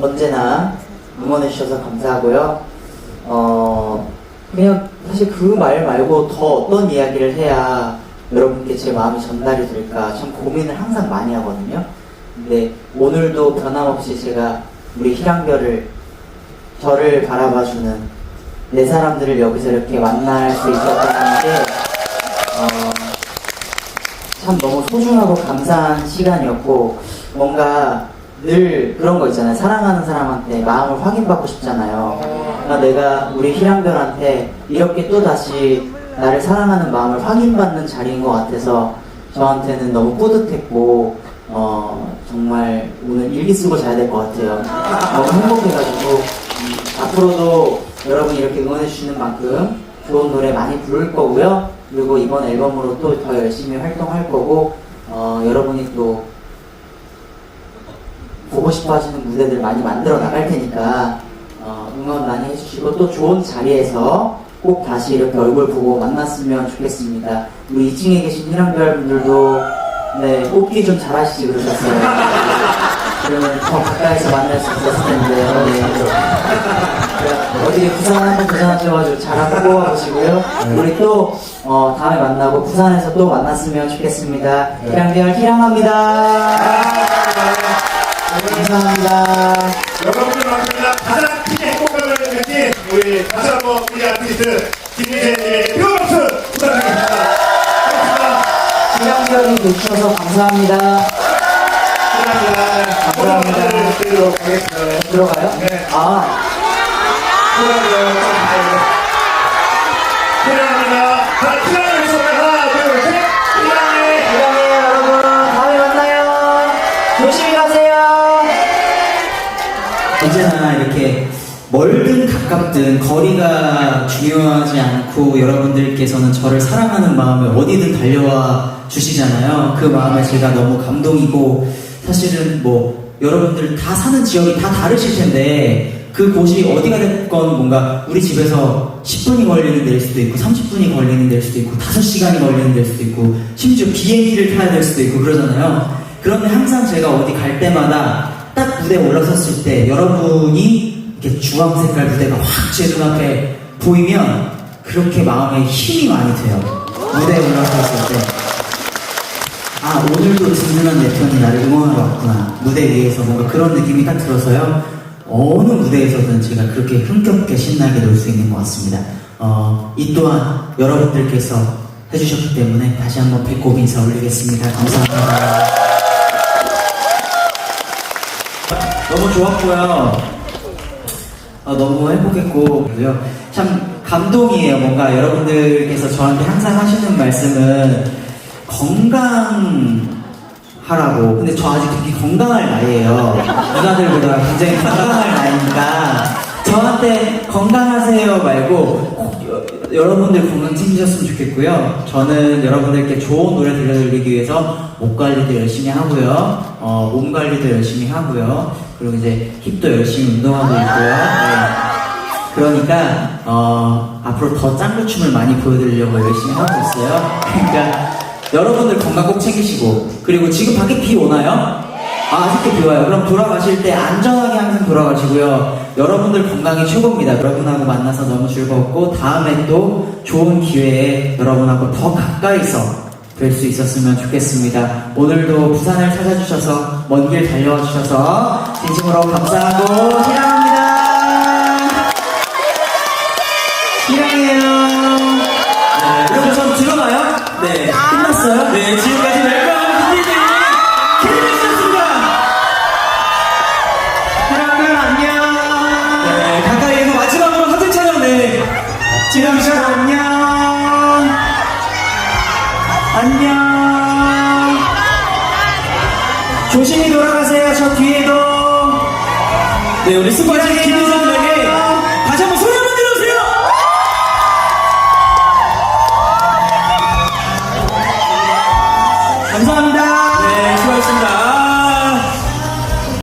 언제나 응원해 주셔서 감사하고요. 어, 그냥 사실 그 말 말고 더 어떤 이야기를 해야 여러분께 제 마음이 전달이 될까 참 고민을 항상 많이 하거든요. 근데 오늘도 변함없이 제가 우리 희랑별을 저를 바라봐주는 내 사람들을 여기서 이렇게 만날 수 있었다는 게 어, 참 너무 소중하고 감사한 시간이었고 뭔가 늘 그런 거 있잖아요. 사랑하는 사람한테 마음을 확인받고 싶잖아요. 그러니까 내가 우리 희랑별한테 이렇게 또 다시 나를 사랑하는 마음을 확인받는 자리인 것 같아서 저한테는 너무 뿌듯했고 어, 정말 오늘 일기 쓰고 자야 될 것 같아요. 너무 행복해가지고 음, 앞으로도 여러분이 이렇게 응원해 주시는 만큼 좋은 노래 많이 부를 거고요. 그리고 이번 앨범으로 또 더 열심히 활동할 거고 어, 여러분이 또 보고 싶어 하시는 무대들 많이 만들어 나갈 테니까 어, 응원 많이 해주시고 또 좋은 자리에서 꼭 다시 이렇게 얼굴 보고 만났으면 좋겠습니다. 우리 2층에 계신 희랑별 분들도 네, 뽑기 좀 잘하시지 그러셨어요. 그러면 더 가까이서 만날 수 있었을 텐데. 네. 어디 부산 한번 도전하셔가지고 잘 한번 뽑아보시고요. 우리 또 어, 다음에 만나고 부산에서 또 만났으면 좋겠습니다. 희랑별 희랑합니다. 감사합니다. 여러분들만큼이나 가장 크게 행복감을 느낀 우리 다시 한번 우리 아티스트 김미재님의 뜨거운 박수 부탁드리겠습니다. 고맙습니다. 희랑별이 놓쳐서 감사합니다. 감사합니다. 감사합니다. 드리도록 하겠습니다. 들어가요? 네. 아, 사랑합니다. 멀든 가깝든 거리가 중요하지 않고 여러분들께서는 저를 사랑하는 마음에 어디든 달려와 주시잖아요. 그 마음에 제가 너무 감동이고 사실은 뭐 여러분들 다 사는 지역이 다 다르실 텐데 그 곳이 어디가 됐건 뭔가 우리 집에서 10분이 걸리는 데일 수도 있고 30분이 걸리는 데일 수도 있고 5시간이 걸리는 데일 수도 있고 심지어 비행기를 타야 될 수도 있고 그러잖아요. 그런데 항상 제가 어디 갈 때마다 딱 무대에 올라섰을 때 여러분이 이렇게 주황 색깔 무대가 확 제 눈앞에 보이면 그렇게 마음에 힘이 많이 돼요. 무대에 올라섰을 때. 아, 오늘도 든든한 내 편이 나를 응원하러 왔구나. 무대 위에서 뭔가 그런 느낌이 딱 들어서요. 어느 무대에서든 제가 그렇게 흥겹게 신나게 놀 수 있는 것 같습니다. 어, 이 또한 여러분들께서 해주셨기 때문에 다시 한번 배꼽 인사 올리겠습니다. 감사합니다. 너무 좋았고요. 어, 너무 행복했고요. 참 감동이에요. 뭔가 여러분들께서 저한테 항상 하시는 말씀은 건강하라고. 근데 저 아직 되게 건강할 나이에요. 누나들보다 굉장히 건강할 나이니까 저한테 건강하세요 말고 여러분들 건강 챙기셨으면 좋겠고요. 저는 여러분들께 좋은 노래 들려드리기 위해서 목 관리도 열심히 하고요. 어, 몸 관리도 열심히 하고요. 그리고 이제 힙도 열심히 운동하고 있고요. 네. 그러니까 어, 앞으로 더 짱구 춤을 많이 보여드리려고 열심히 하고 있어요. 그러니까 여러분들 건강 꼭 챙기시고 그리고 지금 밖에 비 오나요? 아, 아직도 비 와요. 그럼 돌아가실 때 안전하게 항상 돌아가시고요. 여러분들 건강이 최고입니다. 여러분하고 만나서 너무 즐거웠고 다음에 또 좋은 기회에 여러분하고 더 가까이서 뵐 수 있었으면 좋겠습니다. 오늘도 부산을 찾아주셔서 먼 길 달려와 주셔서 진심으로 감사하고 사랑합니다. 사랑해요. 네, 그럼 전 들어가요? 네. 끝났어요? 네, 지금까지 조심히 돌아가세요. 저 뒤에도. 네, 우리 스파이크 김민선에게 다시 한번 소리 한번 들어주세요. 감사합니다. 네, 수고하셨습니다.